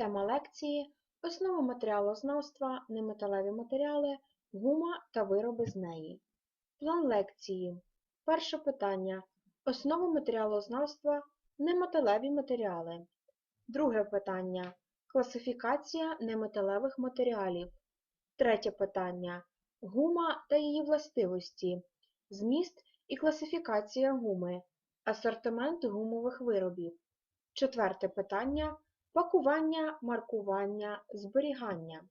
Тема лекції Основи матеріалознавства, неметалеві матеріали, гума та вироби з неї. План лекції. Перше питання. Основи матеріалознавства, неметалеві матеріали. Друге питання. Класифікація неметалевих матеріалів. Третє питання. Гума та її властивості. Зміст і класифікація гуми. Асортимент гумових виробів. Четверте питання. Пакування, маркування, зберігання.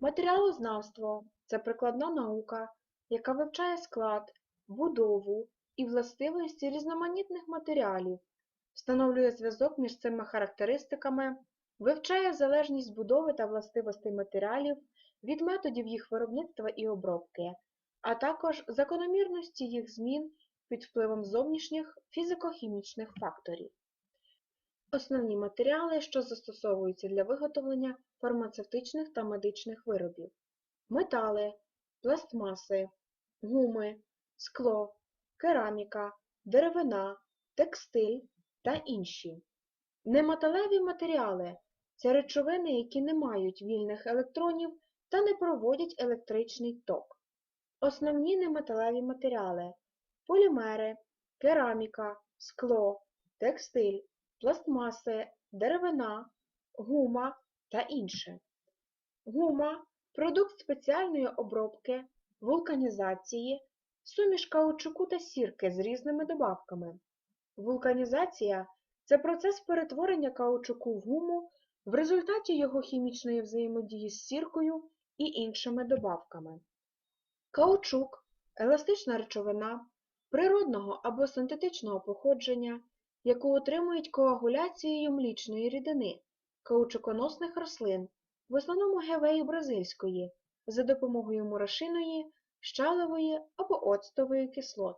Матеріалознавство це прикладна наука, яка вивчає склад, будову і властивості різноманітних матеріалів, встановлює зв'язок між цими характеристиками, вивчає залежність будови та властивостей матеріалів від методів їх виробництва і обробки, а також закономірності їх змін під впливом зовнішніх фізико-хімічних факторів. Основні матеріали, що застосовуються для виготовлення фармацевтичних та медичних виробів. Метали, пластмаси, гуми, скло, кераміка, деревина, текстиль та інші. Неметалеві матеріали це речовини, які не мають вільних електронів та не проводять електричний ток. Основні неметалеві матеріали полімери, кераміка, скло, текстиль пластмаси, деревина, гума та інше. Гума продукт спеціальної обробки, вулканізації, суміш каучуку та сірки з різними добавками. Вулканізація це процес перетворення каучуку в гуму в результаті його хімічної взаємодії з сіркою і іншими добавками. Каучук еластична речовина природного або синтетичного походження яку отримують коагуляцією млічної рідини, каучуконосних рослин, в основному гевеї бразильської, за допомогою мурашиної, щалової або оцтової кислот.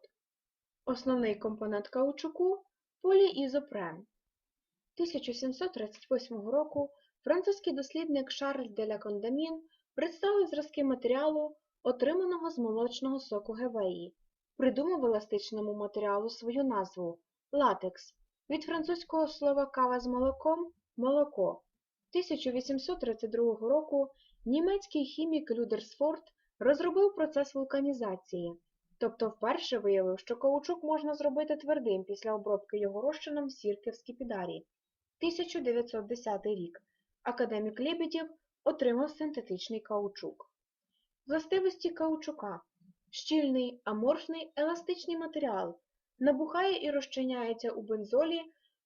Основний компонент каучуку поліізопрен. 1738 року французький дослідник Шарль де ля Кондамін представив зразки матеріалу, отриманого з молочного соку гевеї, придумав еластичному матеріалу свою назву Латекс від французького слова кава з молоком молоко. 1832 року німецький хімік Людерсфорд розробив процес вулканізації, тобто вперше виявив, що каучук можна зробити твердим після обробки його розчином сірки в скіпідарі. 1910 рік академік Лебедєв отримав синтетичний каучук. Властивості каучука щільний, аморфний, еластичний матеріал, набухає і розчиняється у бензолі,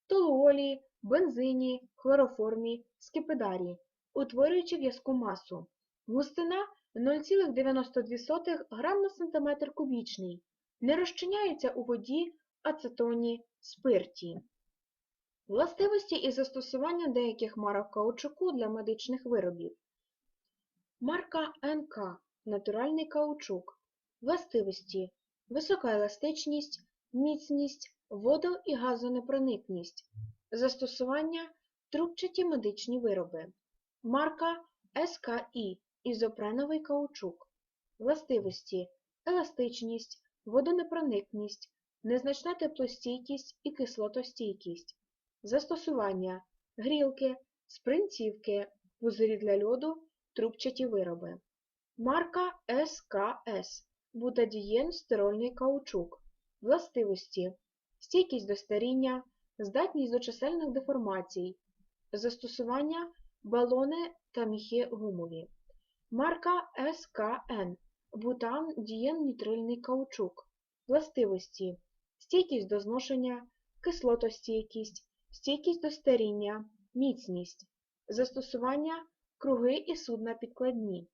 толуолі, бензині, хлороформі, скипидарі, утворюючи в'язку масу. Густина 0,92 грам на сантиметр кубічний, не розчиняється у воді, ацетоні, спирті. Властивості і застосування деяких марок каучуку для медичних виробів. Марка НК натуральний каучук. Властивості висока еластичність, міцність, водо- і газонепроникність, застосування трубчаті медичні вироби, марка СКІ ізопреновий каучук, властивості, еластичність, водонепроникність, незначна теплостійкість і кислотостійкість, застосування грілки, спринцівки, пузирі для льоду, трубчаті вироби, марка СКС бутадієн стирольний каучук. Властивості стійкість до старіння, здатність до чисельних деформацій, застосування балони та міхи гумові, марка СКН бутан дієн-нітрильний каучук, властивості, стійкість до зношення, кислотостійкість, стійкість до старіння, міцність, застосування круги і судна підкладні,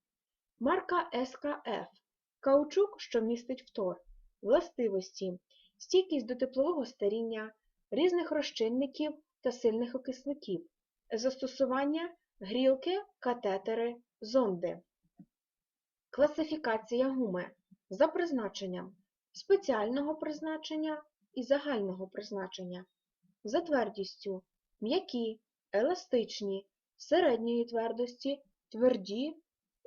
марка СКФ каучук, що містить фтор властивості, стійкість до теплового старіння, різних розчинників та сильних окисників, застосування грілки, катетери, зонди. Класифікація гуми за призначенням спеціального призначення і загального призначення, за твердістю м'які, еластичні, середньої твердості, тверді,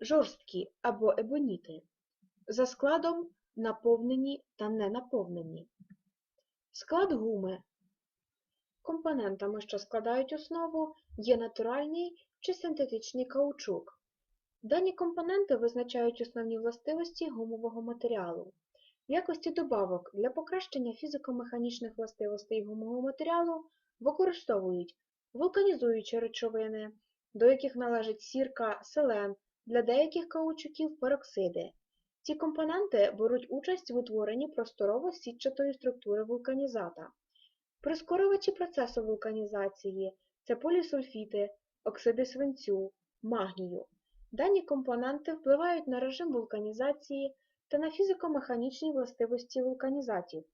жорсткі або ебоніти, за складом наповнені та ненаповнені. Склад гуми Компонентами, що складають основу, є натуральний чи синтетичний каучук. Дані компоненти визначають основні властивості гумового матеріалу. В якості добавок для покращення фізико-механічних властивостей гумового матеріалу використовують вулканізуючі речовини, до яких належить сірка, селен, для деяких каучуків пероксиди. Ці компоненти беруть участь в утворенні просторово-сітчатої структури вулканізата. Прискорювачі процесу вулканізації це полісульфіти, оксиди свинцю, магнію. Дані компоненти впливають на режим вулканізації та на фізико-механічні властивості вулканізатів,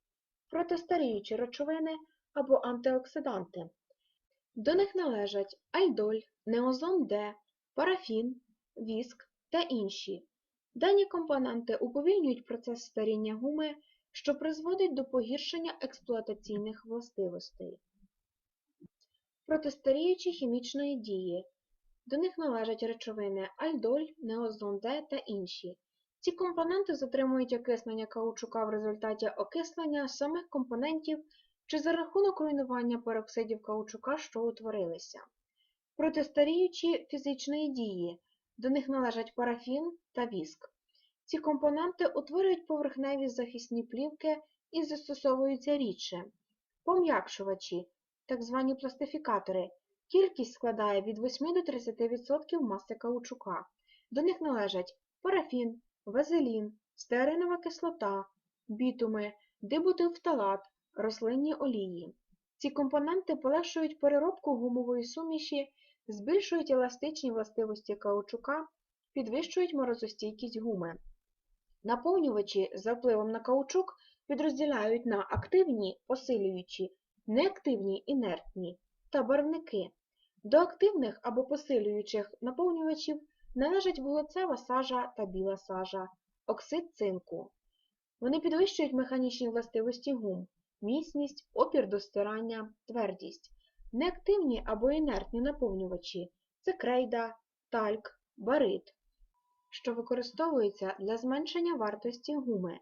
протистаріючі речовини або антиоксиданти. До них належать альдоль, неозон Д, парафін, віск та інші. Дані компоненти уповільнюють процес старіння гуми, що призводить до погіршення експлуатаційних властивостей. Протистаріючі хімічної дії. До них належать речовини альдоль, неозон Д та інші. Ці компоненти затримують окиснення каучука в результаті окислення самих компонентів чи за рахунок руйнування пероксидів каучука, що утворилися. Протистаріючі фізичної дії. До них належать парафін та віск. Ці компоненти утворюють поверхневі захисні плівки і застосовуються рідше. Пом'якшувачі, так звані пластифікатори, кількість складає від 8 до 30% маси каучука. До них належать парафін, вазелін, стеаринова кислота, бітуми, дибутилфталат, рослинні олії. Ці компоненти полегшують переробку гумової суміші, збільшують еластичні властивості каучука, підвищують морозостійкість гуми. Наповнювачі за впливом на каучук підрозділяють на активні посилюючі, неактивні інертні та барвники. До активних або посилюючих наповнювачів належать вуглецева сажа та біла сажа, оксид цинку. Вони підвищують механічні властивості гум, міцність, опір до стирання, твердість. Неактивні або інертні наповнювачі це крейда, тальк, барит, що використовуються для зменшення вартості гуми.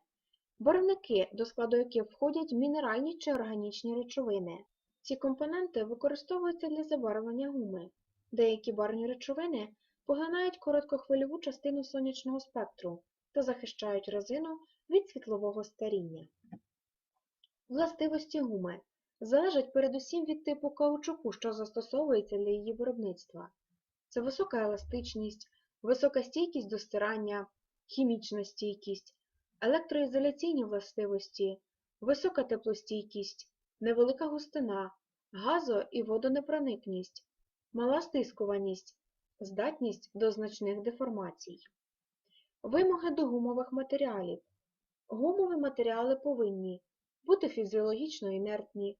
Барвники, до складу яких входять мінеральні чи органічні речовини. Ці компоненти використовуються для забарвлення гуми. Деякі барвні речовини поглинають короткохвильову частину сонячного спектру та захищають резину від світлового старіння. Властивості гуми залежать передусім від типу каучуку, що застосовується для її виробництва. Це висока еластичність, висока стійкість до стирання, хімічна стійкість, електроізоляційні властивості, висока теплостійкість, невелика густина, газо- і водонепроникність, мала стискуваність, здатність до значних деформацій. Вимоги до гумових матеріалів. Гумові матеріали повинні бути фізіологічно інертні,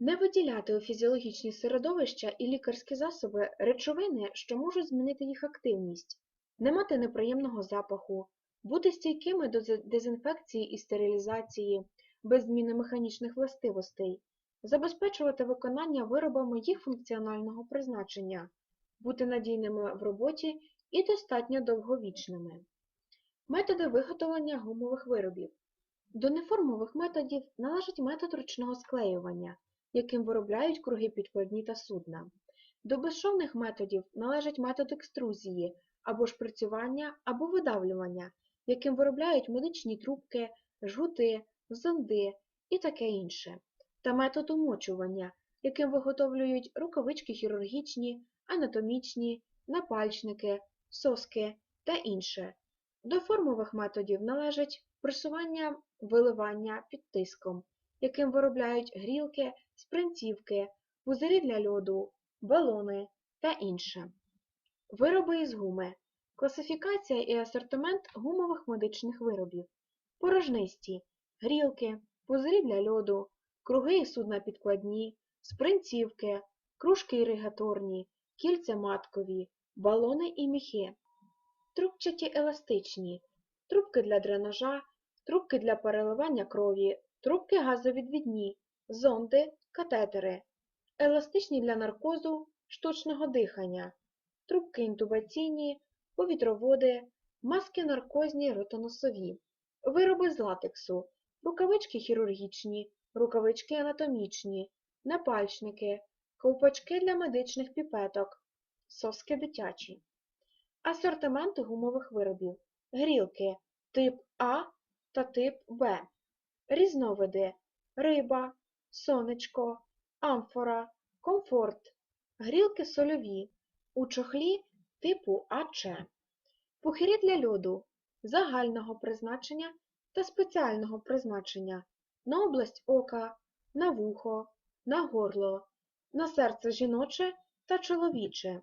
не виділяти у фізіологічні середовища і лікарські засоби речовини, що можуть змінити їх активність, не мати неприємного запаху, бути стійкими до дезінфекції і стерилізації, без зміни механічних властивостей, забезпечувати виконання виробами їх функціонального призначення, бути надійними в роботі і достатньо довговічними. Методи виготовлення гумових виробів. До неформових методів належить метод ручного склеювання, яким виробляють круги підкладні та судна. До безшовних методів належить метод екструзії або шприцювання або видавлювання, яким виробляють медичні трубки, жгути, зонди і таке інше, та метод умочування, яким виготовлюють рукавички хірургічні, анатомічні, напальчники, соски та інше. До формових методів належать пресування, виливання під тиском, яким виробляють грілки, спринцівки, пузирі для льоду, балони та інше. Вироби із гуми. Класифікація і асортимент гумових медичних виробів. Порожнисті, грілки, пузирі для льоду, круги і судна підкладні, спринцівки, кружки іригаторні, кільця маткові, балони і міхи. Трубчаті еластичні, трубки для дренажа, трубки для переливання крові, трубки газовідвідні, зонди, катетери, еластичні для наркозу, штучного дихання, трубки інтубаційні, повітроводи, маски наркозні ротоносові, вироби з латексу, рукавички хірургічні, рукавички анатомічні, напальчники, ковпачки для медичних піпеток, соски дитячі. Асортименти гумових виробів. Грілки. Тип А та тип Б. Різновиди риба, сонечко, амфора, комфорт, грілки сольові, у чохлі типу АЧ, пухирі для льоду загального призначення та спеціального призначення на область ока, на вухо, на горло, на серце жіноче та чоловіче,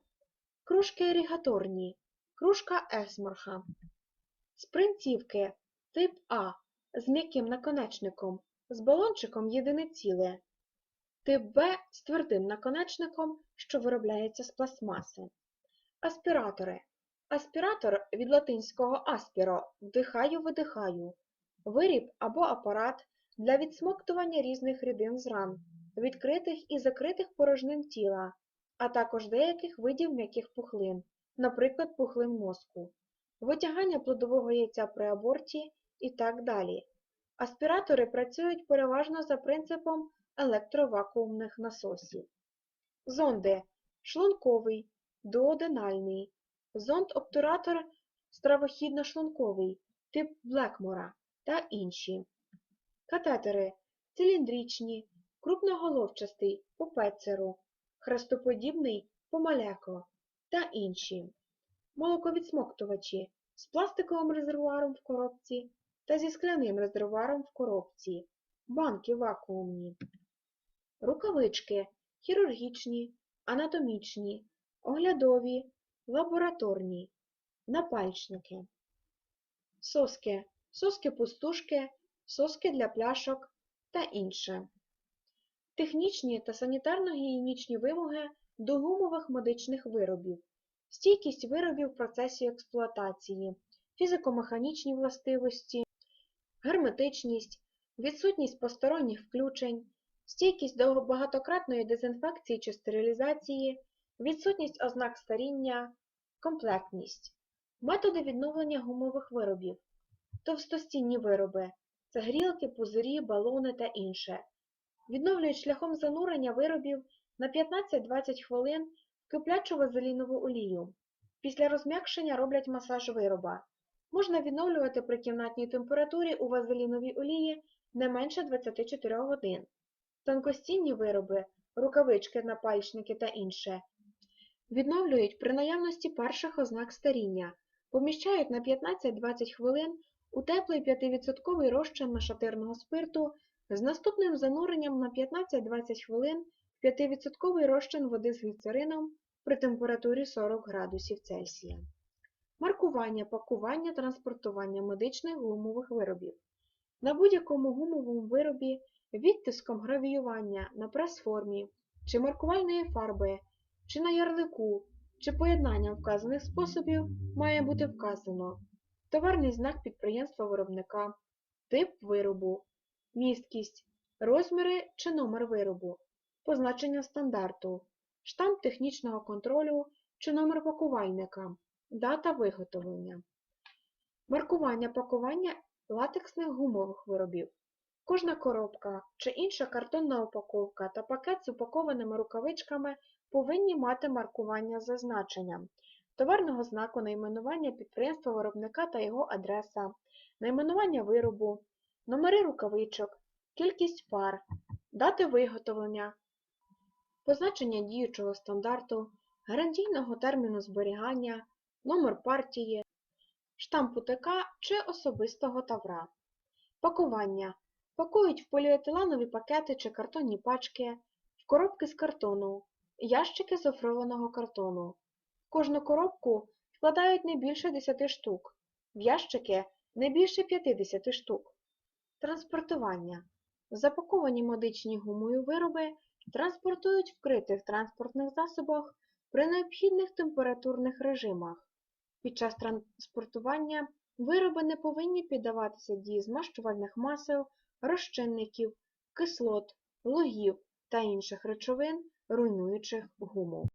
кружки іригаторні, кружка есморха, спринцівки тип А з м'яким наконечником, з балончиком єдине ціле, тип Б з твердим наконечником, що виробляється з пластмаси. Аспіратори. Аспіратор від латинського аспіро вдихаю, видихаю. Виріб або апарат для відсмоктування різних рідин з ран, відкритих і закритих порожнин тіла, а також деяких видів м'яких пухлин, наприклад, пухлин мозку, витягання плодового яйця при аборті і так далі. Аспіратори працюють переважно за принципом електровакуумних насосів. Зонди шлунковий, дуоденальний, зонд-обтуратор стравохідно-шлунковий, тип Блекмора та інші. Катетери циліндричні, крупноголовчастий по пецеру, хрестоподібний по малеко та інші. Молоковідсмоктувачі з пластиковим резервуаром в коробці та зі скляним резервуаром в коробці, банки вакуумні. Рукавички хірургічні, анатомічні, оглядові, лабораторні, напальчники. Соски, соски-пустушки, соски для пляшок та інше. Технічні та санітарно-гігієнічні вимоги до гумових медичних виробів, стійкість виробів в процесі експлуатації, фізико-механічні властивості, герметичність, відсутність посторонніх включень, стійкість до багатократної дезінфекції чи стерилізації, відсутність ознак старіння, комплектність. Методи відновлення гумових виробів. Товстостінні вироби це грілки, пузирі, балони та інше. Відновлюють шляхом занурення виробів на 15-20 хвилин в киплячу вазелінову олію. Після розм'якшення роблять масаж вироба. Можна відновлювати при кімнатній температурі у вазеліновій олії не менше 24 годин. Тонкостінні вироби, рукавички, напальчники та інше відновлюють при наявності перших ознак старіння, поміщають на 15-20 хвилин у теплий 5% розчин нашатирного спирту з наступним зануренням на 15-20 хвилин в 5% розчин води з гліцерином при температурі 40 градусів Цельсія. Маркування, пакування, транспортування медичних гумових виробів. На будь-якому гумовому виробі відтиском гравіювання на прес-формі чи маркувальної фарби, чи на ярлику, чи поєднанням вказаних способів має бути вказано товарний знак підприємства-виробника, тип виробу, місткість, розміри чи номер виробу, позначення стандарту, штамп технічного контролю чи номер пакувальника, дата виготовлення. Маркування пакування латексних гумових виробів. Кожна коробка чи інша картонна упаковка та пакет з упакованими рукавичками повинні мати маркування з зазначенням товарного знаку, найменування підприємства виробника та його адреса, найменування виробу, номери рукавичок, кількість пар, дати виготовлення, позначення діючого стандарту, гарантійного терміну зберігання, номер партії, штампу ТК чи особистого тавра. Пакування. Пакують в поліетиленові пакети чи картонні пачки, в коробки з картону, ящики з офрованого картону. В кожну коробку вкладають не більше 10 штук, в ящики не більше 50 штук. Транспортування. Запаковані медичні гумою вироби транспортують вкритих транспортних засобах при необхідних температурних режимах. Під час транспортування вироби не повинні піддаватися дії змащувальних масел, розчинників, кислот, логів та інших речовин, руйнуючих гуму.